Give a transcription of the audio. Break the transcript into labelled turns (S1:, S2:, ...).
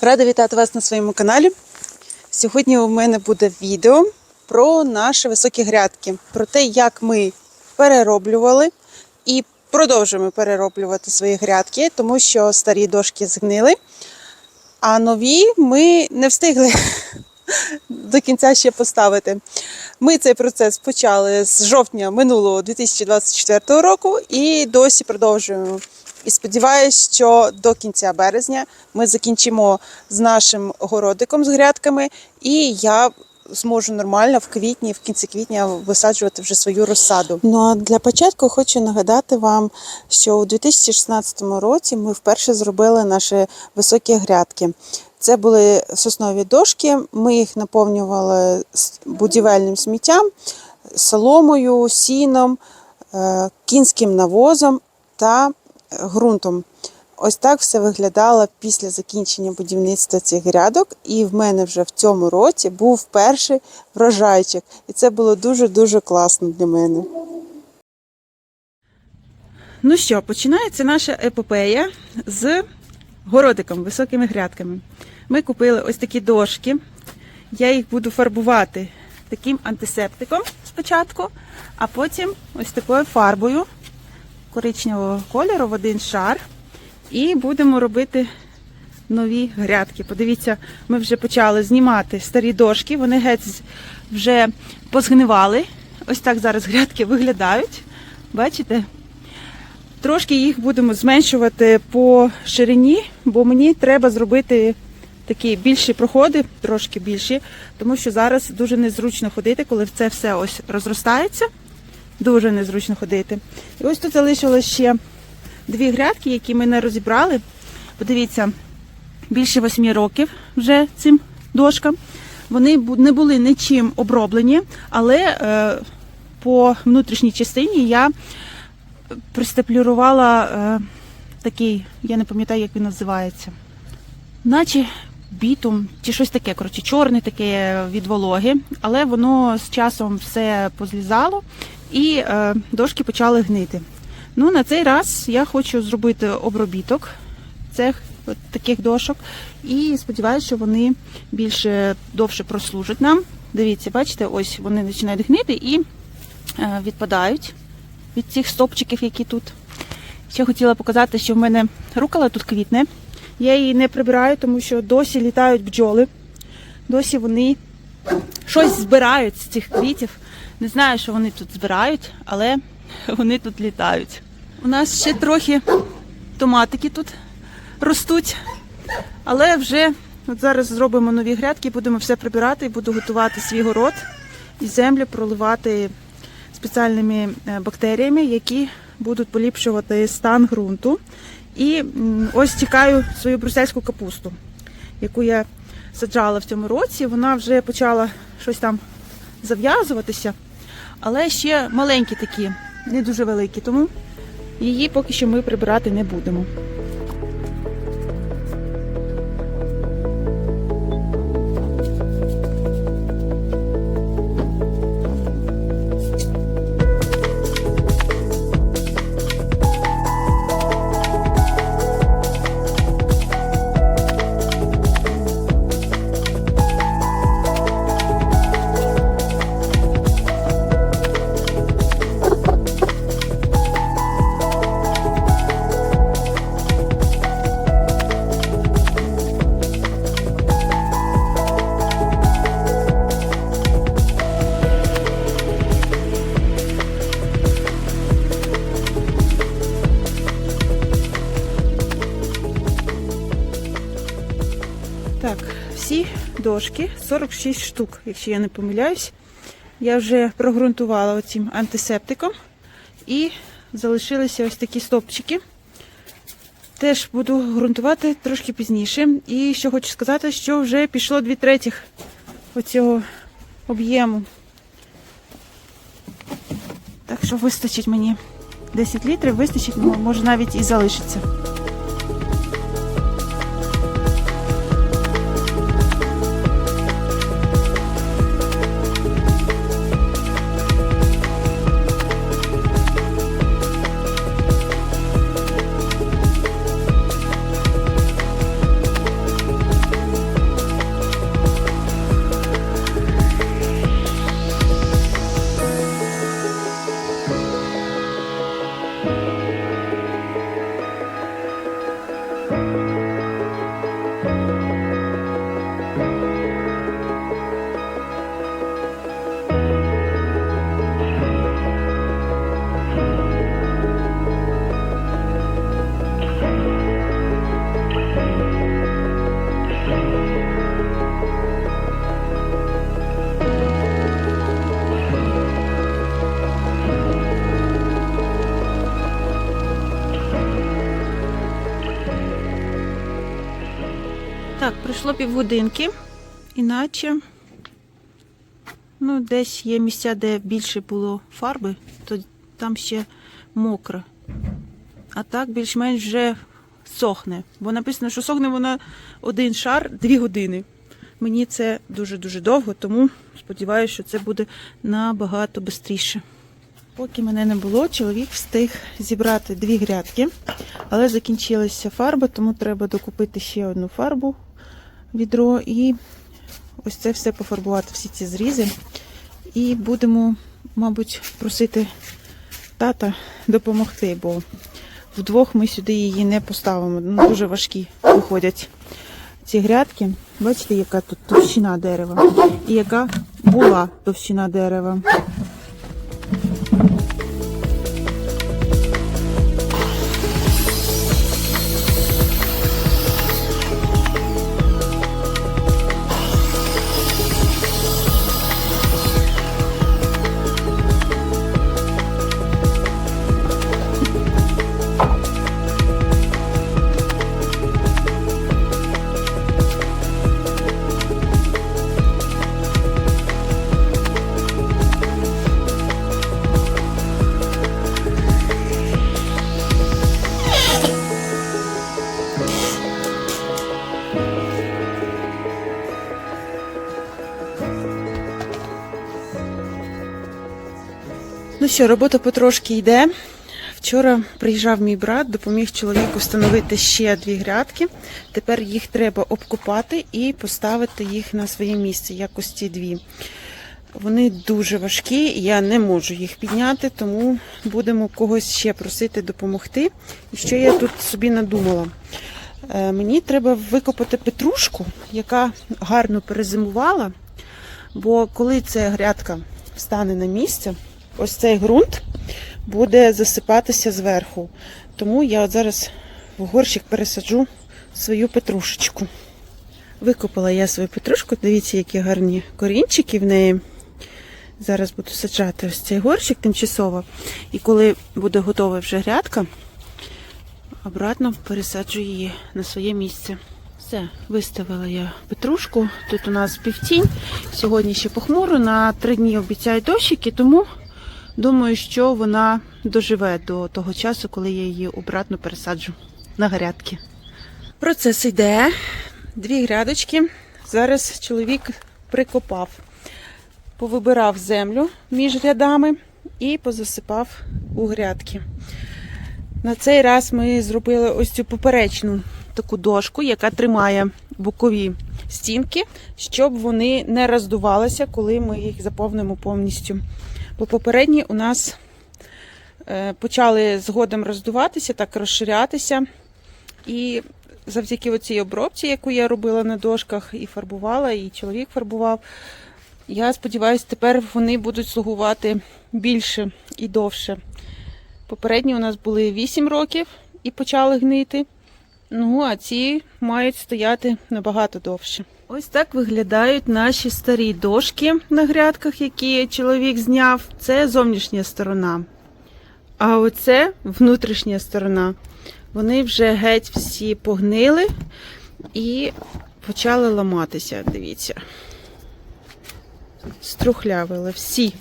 S1: Рада вітати вас на своєму каналі. Сьогодні у мене буде відео про наші високі грядки, про те, як ми перероблювали і продовжуємо перероблювати свої грядки, тому що старі дошки згнили, а нові ми не встигли до кінця ще поставити. Ми цей процес почали з жовтня минулого 2024 року і досі продовжуємо. І сподіваюся, що до кінця березня ми закінчимо з нашим городиком з грядками, і я зможу нормально в квітні, в кінці квітня висаджувати вже свою розсаду. Ну а для початку хочу нагадати вам, що у 2016 році ми вперше зробили наші високі грядки. Це були соснові дошки. Ми їх наповнювали будівельним сміттям, соломою, сіном, е, кінським навозом та ґрунтом. Ось так все виглядало після закінчення будівництва цих грядок. І в мене вже в цьому році був перший врожайчик. І це було дуже-дуже класно для мене. Ну що, починається наша епопея з городиком, високими грядками. Ми купили ось такі дошки. Я їх буду фарбувати таким антисептиком спочатку, а потім ось такою фарбою коричневого кольору в один шар. І будемо робити нові грядки. Подивіться, ми вже почали знімати старі дошки, вони геть вже позгнивали. Ось так зараз грядки виглядають. Бачите? Трошки їх будемо зменшувати по ширині, бо мені треба зробити такі більші проходи, трошки більші, тому що зараз дуже незручно ходити, коли це все ось розростається. Дуже незручно ходити. І ось тут залишилось ще дві грядки, які ми не розібрали. Подивіться, більше восьми років вже цим дошкам. Вони не були нічим оброблені, але е, по внутрішній частині я пристеплюрувала е, такий, я не пам'ятаю, як він називається. Наче бітум чи щось таке, коротше, чорне таке від вологи, але воно з часом все позлізало і е, дошки почали гнити. Ну, на цей раз я хочу зробити обробіток цих таких дошок і сподіваюся, що вони більше довше прослужать нам. Дивіться, бачите, ось вони починають гнити і е, відпадають від цих стопчиків, які тут. Ще хотіла показати, що в мене рукола тут квітне. Я її не прибираю, тому що досі літають бджоли. Досі вони щось збирають з цих квітів. Не знаю, що вони тут збирають, але вони тут літають. У нас ще трохи томатики тут ростуть, але вже от зараз зробимо нові грядки, будемо все прибирати і буду готувати свій город і землю проливати спеціальними е, бактеріями, які будуть поліпшувати стан ґрунту. І ось чекаю свою брюссельську капусту, яку я саджала в цьому році. Вона вже почала щось там зав'язуватися, але ще маленькі такі, не дуже великі, тому її поки що ми прибирати не будемо. Так, всі дошки, 46 штук, якщо я не помиляюсь. Я вже прогрунтувала цим антисептиком і залишилися ось такі стопчики. Теж буду ґрунтувати трошки пізніше. І що хочу сказати, що вже пішло 2 третіх оцього об'єму. Так що вистачить мені 10 літрів, вистачить, ну, може навіть і залишиться. Так, пройшло півгодинки, іначе ну, десь є місця, де більше було фарби, то там ще мокро. А так більш-менш вже сохне. Бо написано, що сохне вона один шар дві години. Мені це дуже-дуже довго, тому сподіваюся, що це буде набагато швидше. Поки мене не було, чоловік встиг зібрати дві грядки, але закінчилася фарба, тому треба докупити ще одну фарбу відро і ось це все пофарбувати, всі ці зрізи. І будемо, мабуть, просити тата допомогти, бо вдвох ми сюди її не поставимо. Ну, дуже важкі виходять ці грядки. Бачите, яка тут товщина дерева і яка була товщина дерева. Що, робота потрошки йде. Вчора приїжджав мій брат, допоміг чоловіку встановити ще дві грядки. Тепер їх треба обкопати і поставити їх на своє місце, якось ці дві. Вони дуже важкі, я не можу їх підняти, тому будемо когось ще просити допомогти. І що я тут собі надумала? Е, Мені треба викопати петрушку, яка гарно перезимувала. Бо коли ця грядка встане на місце, ось цей ґрунт буде засипатися зверху. Тому я от зараз в горщик пересаджу свою петрушечку. Викопала я свою петрушку, дивіться, які гарні корінчики в неї. Зараз буду саджати ось цей горщик тимчасово. І коли буде готова вже грядка, обратно пересаджу її на своє місце. Все, виставила я петрушку. Тут у нас півтінь. Сьогодні ще похмуро, на три дні обіцяють дощики, тому думаю, що вона доживе до того часу, коли я її обратно пересаджу на грядки. Процес йде. Дві грядочки. Зараз чоловік прикопав, повибирав землю між рядами і позасипав у грядки. На цей раз ми зробили ось цю поперечну таку дошку, яка тримає бокові стінки, щоб вони не роздувалися, коли ми їх заповнимо повністю. Бо попередні у нас е, почали згодом роздуватися, так розширятися. І завдяки цій обробці, яку я робила на дошках, і фарбувала, і чоловік фарбував. Я сподіваюся, тепер вони будуть слугувати більше і довше. Попередні у нас були 8 років і почали гнити. Ну, а ці мають стояти набагато довше. Ось так виглядають наші старі дошки на грядках, які чоловік зняв. Це зовнішня сторона. А оце внутрішня сторона. Вони вже геть всі погнили і почали ламатися. Дивіться. Струхлявили всі.